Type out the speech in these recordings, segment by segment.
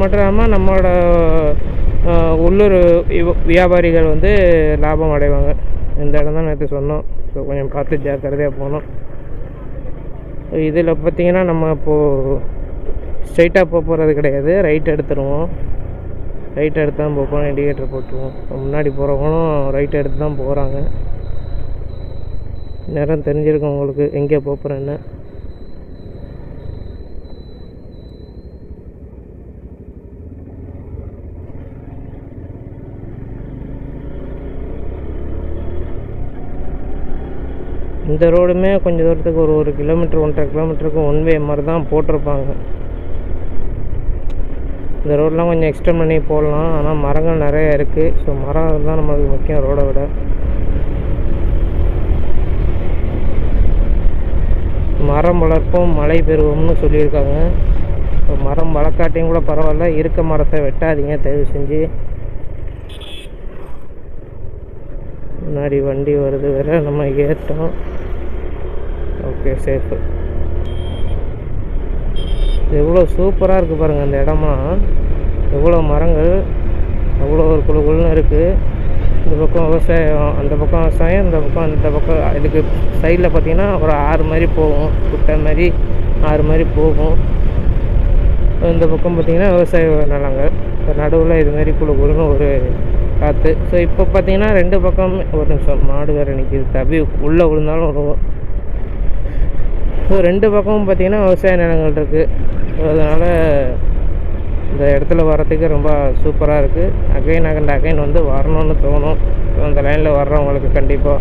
மட்டும் இல்லாமல் நம்மளோட உள்ளூர் வியாபாரிகள் வந்து லாபம் அடைவாங்க. இந்த இடம் தான் நேற்று சொன்னோம். ஸோ கொஞ்சம் பார்த்து ஜாக்கிரதையாக போகணும். இதில் பார்த்தீங்கன்னா நம்ம இப்போது ஸ்ட்ரைட்டாக போக போகிறது கிடையாது. ரைட் எடுத்துருவோம். ரைட் எடுத்து தான் போகிறோம் இண்டிகேட்டர் போட்டுருவோம். முன்னாடி போகிறவங்களும் ரைட் எடுத்து தான் போகிறாங்க நேரம் தெரிஞ்சிருக்கும் உங்களுக்கு எங்கே போகிறேன்னு இந்த ரோடுமே கொஞ்சம் தூரத்துக்கு ஒரு ஒரு கிலோமீட்டர் ஒன்றரை கிலோமீட்டருக்கு ஒன் வே மாதிரி தான் போட்டிருப்பாங்க. இந்த ரோடெலாம் கொஞ்சம் எக்ஸ்டெண்ட் பண்ணி போடலாம். ஆனால் மரங்கள் நிறைய இருக்குது ஸோ மரம் தான் நம்மளுக்கு முக்கியம் ரோடை விட. மரம் வளர்ப்போம் மழை பெறுவோம்னு சொல்லியிருக்காங்க. இப்போ மரம் வளர்க்காட்டியும் கூட பரவாயில்ல. இருக்க மரத்தை வெட்டாதீங்க தயவு செஞ்சு. முன்னாடி வண்டி வருது வேறு நம்ம ஏற்றோம் ஓகே சேஃபு எவ்வளோ சூப்பராக இருக்குது பாருங்கள் அந்த இடமா எவ்வளோ மரங்கள் அவ்வளோ ஒரு குழு குழுன்னு இருக்குது இந்த பக்கம் விவசாயம் அந்த பக்கம் விவசாயம் இந்த பக்கம் அந்த பக்கம் இதுக்கு சைடில் பார்த்தீங்கன்னா ஒரு ஆறு மாதிரி போகும். குட்டை மாதிரி ஆறு மாதிரி போகும். இந்த பக்கம் பார்த்திங்கன்னா விவசாய நிலங்கள். இப்போ நடுவில் இது மாதிரி குழு குழுன்னு ஒரு காற்று ஸோ இப்போ பார்த்தீங்கன்னா ரெண்டு பக்கம் ஒரு நிமிஷம் மாடு வேறு நிற்கிது தப்பி உள்ளே விழுந்தாலும் விழுவும் ஸோ ரெண்டு பக்கமும் பார்த்தீங்கன்னா விவசாய நிலங்கள் இருக்குது அதனால் இந்த இடத்துல வரத்துக்கு ரொம்ப சூப்பராக இருக்குது அகைன் அகண்ட் அகைன் வந்து வரணும்னு தோணும். அந்த லைனில் வர்றவங்களுக்கு கண்டிப்பாக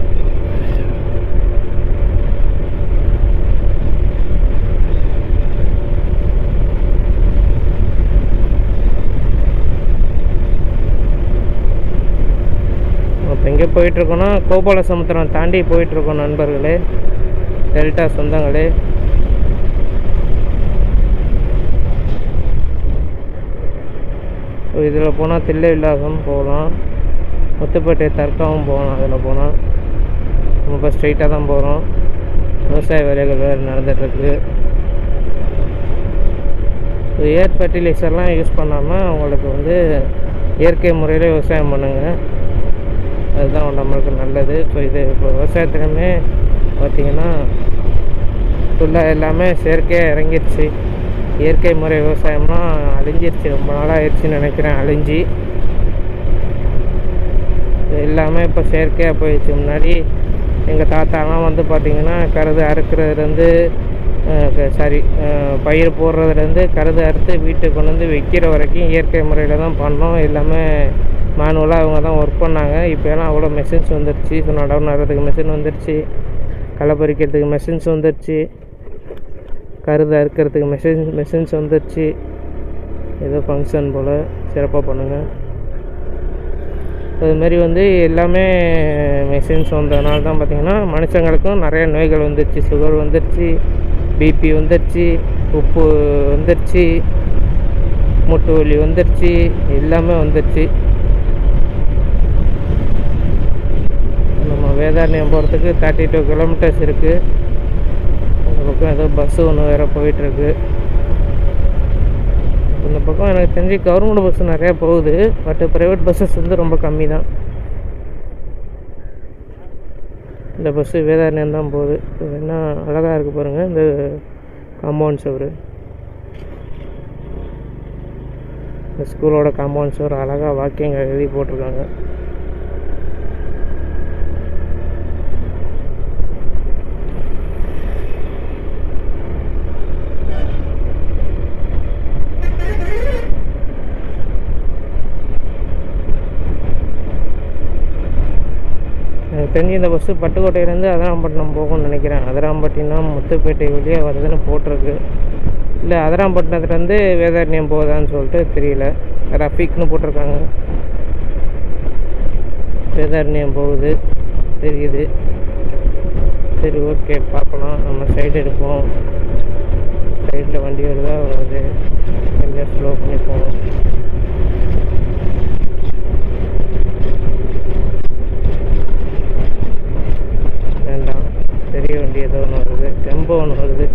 இப்போ எங்கே போயிட்டுருக்கோன்னா கோபால சமுத்திரம் தாண்டி போயிட்டுருக்கோம் நண்பர்களே. டெல்டா சொந்தங்களே. இதில் போனால் தில்லை விலாசம் போகலாம். முத்துப்பேட்டை தர்காவும் போகலாம் அதில் போனால் ரொம்ப ஸ்ட்ரெயிட்டாக ஸ்ட்ரைட்டாக தான் போகிறோம் விவசாய வேலைகள் வேறு நடந்துகிட்ருக்கு ஏர் ஃபர்டிலைசர்லாம் யூஸ் பண்ணாமல் உங்களுக்கு வந்து இயற்கை முறையில் விவசாயம் பண்ணுங்கள் அதுதான் நம்மளுக்கு நல்லது. இப்போ இது இப்போ விவசாயத்துலையுமே பார்த்திங்கன்னா ஃபுல்லாக எல்லாமே செயற்கையாக இறங்கிருச்சு. இயற்கை முறை விவசாயம்லாம் அழிஞ்சிருச்சு. ரொம்ப நாளாக ஆயிடுச்சுன்னு நினைக்கிறேன் அழிஞ்சி. எல்லாமே இப்போ செயற்கையாக போயிடுச்சு. முன்னாடி எங்கள் தாத்தாலாம் வந்து பார்த்திங்கன்னா கருது அறுக்கிறதுலேருந்து சாரி பயிர் போடுறதுலேருந்து கருது அறுத்து வீட்டுக்கு கொண்டு வந்து வைக்கிற வரைக்கும் இயற்கை முறையில் தான் பண்ணோம். எல்லாமே மேனுவலாக அவங்க தான் ஒர்க் பண்ணாங்க. இப்போலாம் அவ்வளோ மெஷின்ஸ் வந்துருச்சு. நடவு நடுறதுக்கு மெஷின் வந்துருச்சு. களை பறிக்கிறதுக்கு மெஷின்ஸ் வந்துருச்சு. கருதாக இருக்கிறதுக்கு மெஷின் மெஷின்ஸ் வந்துருச்சு. ஏதோ ஃபங்க்ஷன் போல் சிறப்பாக பண்ணுங்கள் அதுமாரி வந்து எல்லாமே மெஷின்ஸ் வந்ததுனால தான் பார்த்திங்கன்னா மனுஷங்களுக்கும் நிறைய நோய்கள் வந்துருச்சு. சுகர் வந்துருச்சு பிபி வந்துருச்சு உப்பு வந்துருச்சு முட்டு வலி வந்துருச்சு எல்லாமே வந்துருச்சு. நம்ம வேதாரண்யம் போகிறதுக்கு தேர்ட்டி டூ கிலோமீட்டர்ஸ் இருக்குது பக்கம் ஏதோ பஸ்ஸு ஒன்று வேறு போயிட்டுருக்கு. இந்த பக்கம் எனக்கு தெரிஞ்சு கவர்மெண்ட் பஸ் நிறையா போகுது. பட் ப்ரைவேட் பஸ்ஸஸ் வந்து ரொம்ப கம்மி தான் இந்த பஸ்ஸு வேதாரண்யம் தான் போகுது. இது என்ன அழகாக இருக்குது பாருங்கள் இந்த காம்பவுண்ட் சுவர் இந்த ஸ்கூலோட காம்பவுண்ட் சுவர் அழகாக வாக்கிங் எழுதி போட்டிருக்காங்க எனக்கு தெரிஞ்சு இந்த பஸ்ஸு பட்டுக்கோட்டையிலேருந்து அதராம்பட்டினம் போகும்னு நினைக்கிறேன். அதராம்பட்டினம் முத்துப்பேட்டை வழியாக வருதுன்னு போட்டிருக்கு. இல்லை அதராம்பட்டினத்துலேருந்து வேதாரண்யம் போகுதான்னு சொல்லிட்டு தெரியல. ரஃபீக்னு போட்டிருக்காங்க. வேதாரண்யம் போகுது. தெரியுது. சரி ஓகே பார்க்கலாம். நம்ம சைடு எடுப்போம். சைடில் வண்டி வருதா வருது. கொஞ்சம் ஸ்லோ பண்ணி போகணும் வேண்டாம் பெரிய வண்டி ஏதோ ஒன்று வருது டெம்போ ஒன்று வருது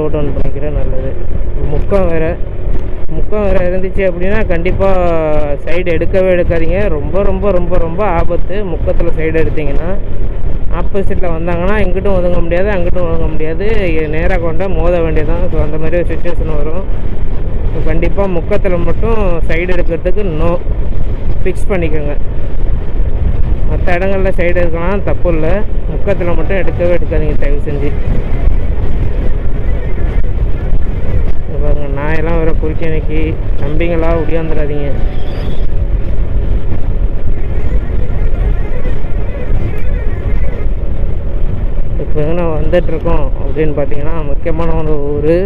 ஸ்லோ டவுன் பண்ணிக்கிறேன் நல்லது. முக்கம் வேறு. முக்கம் வேறு இருந்துச்சு அப்படின்னா கண்டிப்பாக சைடு எடுக்கவே எடுக்காதீங்க. ரொம்ப ரொம்ப ரொம்ப ரொம்ப ஆபத்து. முக்கத்தில் சைடு எடுத்தீங்கன்னா ஆப்போசிட்டில் வந்தாங்கன்னா இங்கிட்டும் ஒதுங்க முடியாது அங்கிட்டும் ஒதுங்க முடியாது. நேராக கொண்ட மோத வேண்டியதான் ஸோ அந்த மாதிரி ஒரு சுச்சுவேஷன் வரும். ஸோ கண்டிப்பாக முக்கத்தில் மட்டும் சைடு எடுக்கிறதுக்கு நோ ஃபிக்ஸ் பண்ணிக்கோங்க. மற்ற இடங்களில் சைடு எடுக்கலாம். தப்பு இல்லை. முக்கத்தில் மட்டும் எடுக்கவே எடுக்காதீங்க தயவு செஞ்சு. பாருங்க நாயெல்லாம் வர குறுக்கி அன்னைக்கு நம்பிங்களா ஒடியாந்துடாதீங்க இப்போ எங்கே வந்துட்டுருக்கோம் அப்படின்னு பார்த்தீங்கன்னா முக்கியமான ஒரு ஊர்.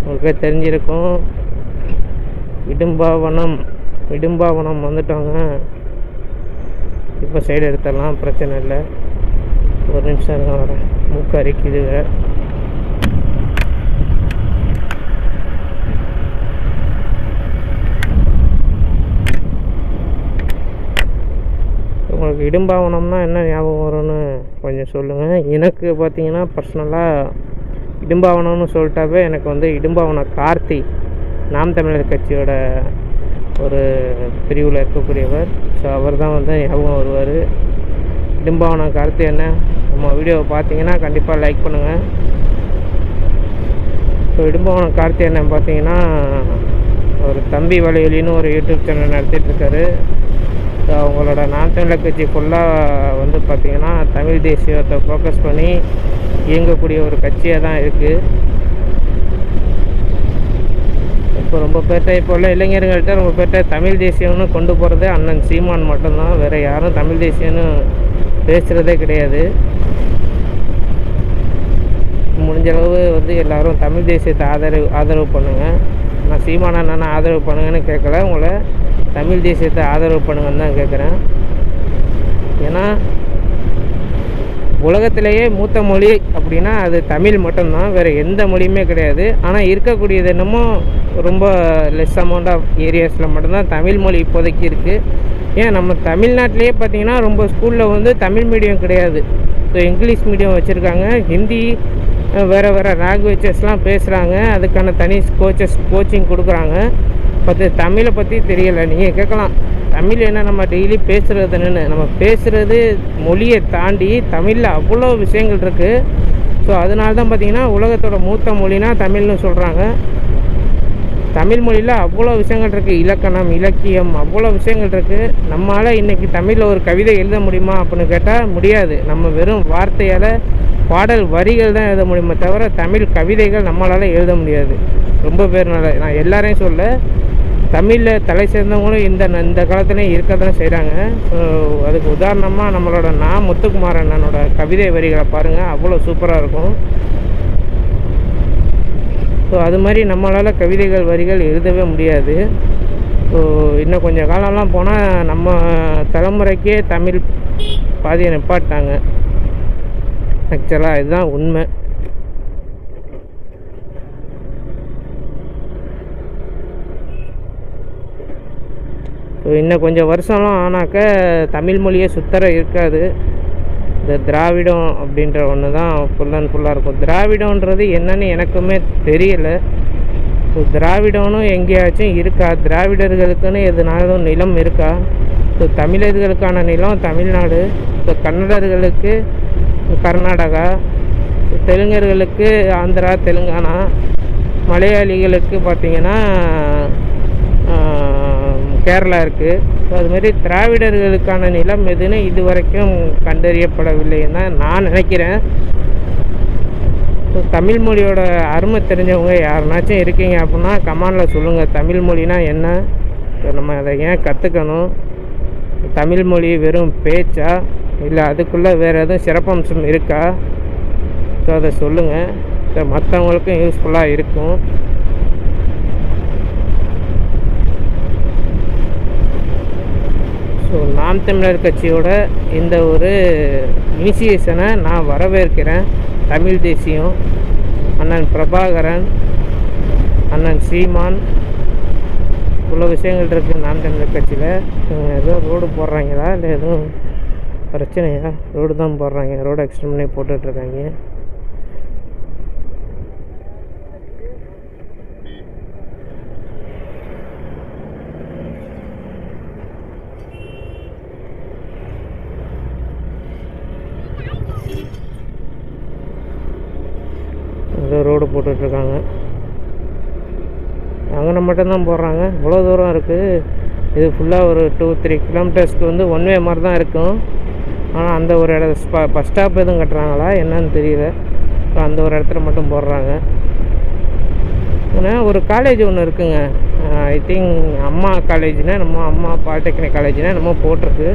உங்களுக்கே தெரிஞ்சிருக்கும். இடும்பாவனம் இடும்பாவனம் வந்துட்டோங்க. இப்போ சைடு எடுத்துடலாம் பிரச்சனை இல்லை. ஒரு நிமிஷம் இருங்க வரேன். மூக்கு அரிக்குது உங்களுக்கு இடும்பாவனம்னா என்ன ஞாபகம் வரும்னு கொஞ்சம் சொல்லுங்கள் எனக்கு பார்த்தீங்கன்னா பர்சனலாக இடும்பாவனம்னு சொல்லிட்டாவே எனக்கு வந்து இடும்பாவன கார்த்தி நாம் தமிழர் கட்சியோட ஒரு பிரிவில் இருக்கக்கூடியவர். ஸோ அவர் தான் வந்து ஞாபகம் வருவார். இடும்பாவன கார்த்தி என்ன? நம்ம வீடியோவை பார்த்தீங்கன்னா கண்டிப்பாக லைக் பண்ணுங்கள் ஸோ இடும்பாவனம் கார்த்தி அண்ணன் பார்த்தீங்கன்னா ஒரு தம்பி வலையொலின்னு ஒரு யூடியூப் சேனல் நடத்திட்டுருக்காரு ஸோ அவங்களோட நாம் தமிழர் கட்சி ஃபுல்லாக வந்து பார்த்திங்கன்னா தமிழ் தேசியத்தை ஃபோக்கஸ் பண்ணி இயங்கக்கூடிய ஒரு கட்சியாக தான் இருக்குது இப்போ ரொம்ப பேர்ட்ட இப்போ உள்ள இளைஞர்கள்ட்ட ரொம்ப பேர்ட்ட தமிழ் தேசியம்னு கொண்டு போகிறதே அண்ணன் சீமான் மட்டும்தான். வேறு யாரும் தமிழ் தேசியம்னு பேசுகிறதே கிடையாது. முடிஞ்ச அளவு வந்து எல்லோரும் தமிழ் தேசியத்தை ஆதரவு ஆதரவு பண்ணுங்கள் நான் சீமான அண்ணனை ஆதரவு பண்ணுங்கன்னு கேட்கல. உங்களை தமிழ் தேசியத்தை ஆதரவு பண்ணுங்கன்னு தான் கேட்குறேன் ஏன்னா உலகத்திலேயே மூத்த மொழி அப்படின்னா அது தமிழ் மட்டும்தான் வேறு எந்த மொழியுமே கிடையாது. ஆனால் இருக்கக்கூடியது என்னமோ ரொம்ப லெஸ் அமௌண்ட் ஆஃப் ஏரியாஸில் மட்டும்தான் தமிழ் மொழி இப்போதைக்கு இருக்குது ஏன் நம்ம தமிழ்நாட்டிலேயே பார்த்திங்கன்னா ரொம்ப ஸ்கூலில் வந்து தமிழ் மீடியம் கிடையாது. ஸோ இங்கிலீஷ் மீடியம் வச்சுருக்காங்க. ஹிந்தி வேறு வேறு லாங்குவேஜஸ்லாம் பேசுகிறாங்க அதுக்கான தனி கோச்சஸ் கோச்சிங் கொடுக்குறாங்க. பற்றி தமிழை பற்றி தெரியலை. நீங்கள் கேட்கலாம். தமிழ் என்ன நம்ம டெய்லி பேசுகிறதுன்னு நம்ம பேசுகிறது மொழியை தாண்டி தமிழில் அவ்வளோ விஷயங்கள் இருக்குது ஸோ அதனால தான் பார்த்திங்கன்னா உலகத்தோட மூத்த மொழினா தமிழ்னு சொல்கிறாங்க தமிழ் மொழியில் அவ்வளோ விஷயங்கள் இருக்குது இலக்கணம் இலக்கியம் அவ்வளோ விஷயங்கள் இருக்குது நம்மளால் இன்றைக்கி தமிழில் ஒரு கவிதை எழுத முடியுமா அப்படின்னு கேட்டால் முடியாது. நம்ம வெறும் வார்த்தையால் பாடல் வரிகள் தான் எழுத முடியுமே தவிர தமிழ் கவிதைகள் நம்மளால் எழுத முடியாது. ரொம்ப பேர்னால. நான் எல்லாரையும் சொல்ல தமிழில் தலை சேர்ந்தவங்களும் இந்த இந்த காலத்துலேயும் இருக்க தான் செய்கிறாங்க ஸோ அதுக்கு உதாரணமாக நம்மளோட நான் முத்துக்குமார் அண்ணனோட கவிதை வரிகளை பாருங்கள் அவ்வளோ சூப்பராக இருக்கும். ஸோ அது மாதிரி நம்மளால் கவிதைகள் வரிகள் எழுதவே முடியாது. ஸோ இன்னும் கொஞ்சம் காலம்லாம் போனால் நம்ம தலைமுறைக்கே தமிழ் பாதியை நிப்பாட்டாங்க ஆக்சுவலாக இதுதான் உண்மை. இன்னும் கொஞ்சம் வருஷம்லாம் ஆனாக்க தமிழ் மொழியே சுத்தர இருக்காது. இந்த திராவிடம் அப்படின்ற ஒன்று தான் ஃபுல் அண்ட் ஃபுல்லாக இருக்கும். திராவிடன்றது என்னன்னு எனக்குமே தெரியலை. ஸோ திராவிடனும் எங்கேயாச்சும் இருக்கா? திராவிடர்களுக்குன்னு எதுனாலும் நிலம் இருக்கா? ஸோ தமிழர்களுக்கான நிலம் தமிழ்நாடு. ஸோ கன்னடர்களுக்கு கர்நாடகா. தெலுங்கர்களுக்கு ஆந்திரா தெலுங்கானா. மலையாளிகளுக்கு பார்த்திங்கன்னா கேரளா இருக்குது ஸோ அதுமாரி திராவிடர்களுக்கான நிலம் எதுன்னு இது வரைக்கும் கண்டறியப்படவில்லைன்னு தான் நான் நினைக்கிறேன். ஸோ தமிழ் மொழியோட அருமை தெரிஞ்சவங்க யாருனாச்சும் இருக்கீங்க அப்படின்னா கமாண்டில் சொல்லுங்கள் தமிழ் மொழினா என்ன? ஸோ நம்ம அதை ஏன் கற்றுக்கணும் தமிழ் மொழி வெறும் பேச்சா? இல்லை அதுக்குள்ளே வேறு எதுவும் சிறப்பம்சம் இருக்கா? ஸோ அதை சொல்லுங்கள் ஸோ மற்றவங்களுக்கும் யூஸ்ஃபுல்லாக இருக்கும். ஸோ நாம் தமிழர் கட்சியோட இந்த ஒரு இனிஷியேஷனை நான் வரவேற்கிறேன். தமிழ் தேசியம் அண்ணன் பிரபாகரன் அண்ணன் சீமான் இவ்வளோ விஷயங்கள் இருக்குது நாம் தமிழர் கட்சியில். இவங்க ஏதோ ரோடு போடுறாங்களா? இல்லை எதுவும் பிரச்சனையா? ரோடு தான் போடுறாங்க. ரோடு எக்ஸ்டெண்ட் பண்ணி போட்டுட்ருக்காங்க ரோடு போட்டுட்ருக்காங்க. அங்கே மட்டும்தான் போடுறாங்க. இவ்வளோ தூரம் இருக்குது இது ஃபுல்லாக ஒரு டூ த்ரீ கிலோமீட்டர்ஸ்க்கு வந்து ஒன் வே மாதிரி தான் இருக்கும். ஆனால் அந்த ஒரு இட பஸ் ஸ்டாப் எதுவும் கட்டுறாங்களா? என்னன்னு தெரியல. இப்போ அந்த ஒரு இடத்துல மட்டும் போடுறாங்க. ஆனால் ஒரு காலேஜ் ஒன்று இருக்குங்க. ஐ திங்க் அம்மா காலேஜ்னா நம்ம அம்மா பாலிடெக்னிக் காலேஜ்னா நம்ம போட்டிருக்கு.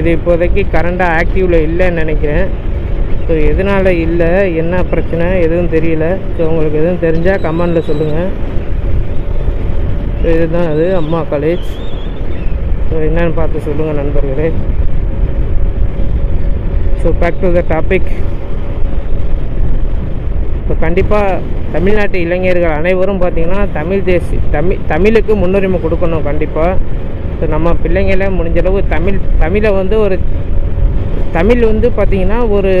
இது இப்போதைக்கு கரண்டாக ஆக்டிவில் இல்லைன்னு நினைக்கிறேன். ஸோ எதனால் இல்லை? என்ன பிரச்சனை? எதுவும் தெரியல. ஸோ உங்களுக்கு எதுவும் தெரிஞ்சால் கமெண்டில் சொல்லுங்கள் ஸோ இதுதான் அது. அம்மா காலேஜ் ஸோ என்னன்னு பார்த்து சொல்லுங்கள் நண்பர்களே. So back to the topic இப்போ கண்டிப்பாக தமிழ்நாட்டு இளைஞர்கள் அனைவரும் பார்த்திங்கன்னா தமிழ் தேசி தமிழ் தமிழுக்கு முன்னுரிமை கொடுக்கணும் கண்டிப்பாக ஸோ நம்ம பிள்ளைங்கள முடிஞ்சளவு தமிழ் தமிழை வந்து ஒரு தமிழ் வந்து பார்த்திங்கன்னா ஒரு